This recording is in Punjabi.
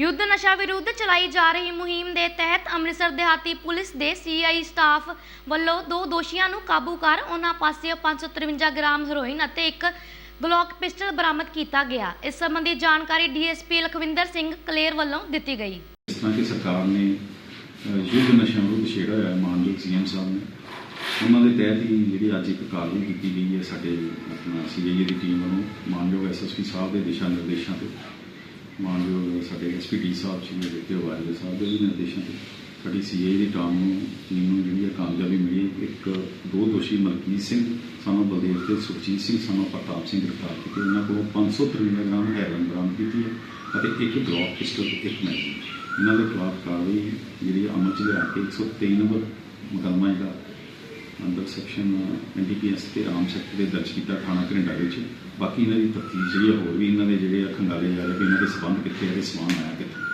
ਯੁੱਧ ਨਸ਼ਾ ਵਿਰੁੱਧ ਚਲਾਈ ਜਾ ਰਹੀ ਮੁਹਿੰਮ ਦੇ ਤਹਿਤ ਅੰਮ੍ਰਿਤਸਰ ਦਿਹਾਤੀ ਪੁਲਿਸ ਦੇ ਸੀਆਈ ਸਟਾਫ ਵੱਲੋਂ ਦੋ ਦੋਸ਼ੀਆਂ ਨੂੰ ਕਾਬੂ ਕਰ ਉਹਨਾਂ ਪਾਸਿਓਂ 553 ਗ੍ਰਾਮ ਹੈਰੋਇਨ ਅਤੇ ਇੱਕ ਗਲੋਕ ਪਿਸਟਲ ਬਰਾਮਦ ਕੀਤਾ ਗਿਆ। ਇਸ ਸੰਬੰਧੀ ਜਾਣਕਾਰੀ ਡੀਐਸਪੀ ਲਖਵਿੰਦਰ ਸਿੰਘ ਕਲੇਰ ਵੱਲੋਂ ਦਿੱਤੀ ਗਈ। ਇਸ ਤਰ੍ਹਾਂ ਕਿ ਸਰਕਾਰ ਨੇ ਅ, ਯੁੱਧ ਨਸ਼ਿਆਂ ਵਿਰੁੱਧ ਛੇੜਿਆ ਹੋਇਆ ਹੈ ਮਾਨਯੋਗ ਸੀਐਮ ਸਾਹਿਬ ਨੇ। ਉਹਨਾਂ ਦੇ ਤਹਿਤ ਹੀ ਜਿਹੜੀ ਅੱਜ ਇੱਕ ਕਾਰਵਾਈ ਕੀਤੀ ਗਈ ਹੈ ਸਾਡੇ ਆਪਣਾ ਸੀਆਈਏ ਦੀ ਟੀਮ ਵੱਲੋਂ। ਮਾਨਯੋਗ ਐਸਐਸਪੀ ਸਾਹਿਬ ਦੇ ਦਿਸ਼ਾ ਨਿਰਦੇਸ਼ਾਂ ਤੇ। ਮਾਨਯੋਗ ਸਾਡੇ ਐਸਪੀਡੀ ਸਾਹਿਬ ਜੀ ਦੇ ਵਾਲੇ ਸਾਹਿਬ ਦੇ ਵੀ ਨਿਰਦੇਸ਼ਾਂ ਤੇ ਸਾਡੀ ਸੀਆਈਏ ਦੀ ਟਾਮ ਨੂੰ ਟੀਮ ਨੂੰ ਜਿਹੜੀ ਹੈ ਕਾਮਯਾਬੀ ਮਿਲੀ। ਇੱਕ ਦੋ ਦੋਸ਼ੀ ਮਲਕੀਤ ਸਿੰਘ, ਸਾਨੂੰ ਬਲਦੇਵ ਤੇ ਸੁਖਜੀਤ ਸਿੰਘ, ਸਾਨੂੰ ਪ੍ਰਤਾਪ ਸਿੰਘ ਗ੍ਰਿਫਤਾਰ ਕੀਤੇ। ਉਹਨਾਂ ਕੋਲੋਂ 553 ਗ੍ਰਾਮ ਹੈਰੋਇਨ ਬਰਾਮਦ ਕੀਤੀ ਹੈ ਅਤੇ ਇੱਕ ਗਲੋਕ ਪਿਸਟਲ ਤੇ ਇੱਕ ਮੈਗਜ਼ੀਨ ਇਹਨਾਂ ਦੇ ਖਿਲਾਫ ਕਾਰਵਾਈ ਜਿਹੜੀ ਅਮਲ ਚ ਲਿਆ ਕੇ 123 ਨੰਬਰ ਮੁਕੱਦਮਾ ਜਿਹੜਾ ਅੰਦਰ ਸੈਕਸ਼ਨ ਐਨਡੀਪੀਐਸ ਤੇ ਆਮ ਸੈਕਟਰ ਦੇ ਦਰਜ ਕੀਤਾ ਥਾਣਾ ਘਰਿੰਡਾ ਵਿੱਚ। ਬਾਕੀ ਇਹਨਾਂ ਦੀ ਤਫਤੀਸ਼ ਜਿਹੜੀ ਹੋਰ ਵੀ ਇਹਨਾਂ ਦੇ ਜਿਹੜੇ ਆ ਖੰਗਾਲੇ ਜਾ ਰਹੇ ਵੀ ਇਹਨਾਂ ਦੇ ਸਬੰਧ ਕਿੱਥੇ ਆ ਤੇ ਸਮਾਨ ਆਇਆ ਕਿੱਥੇ?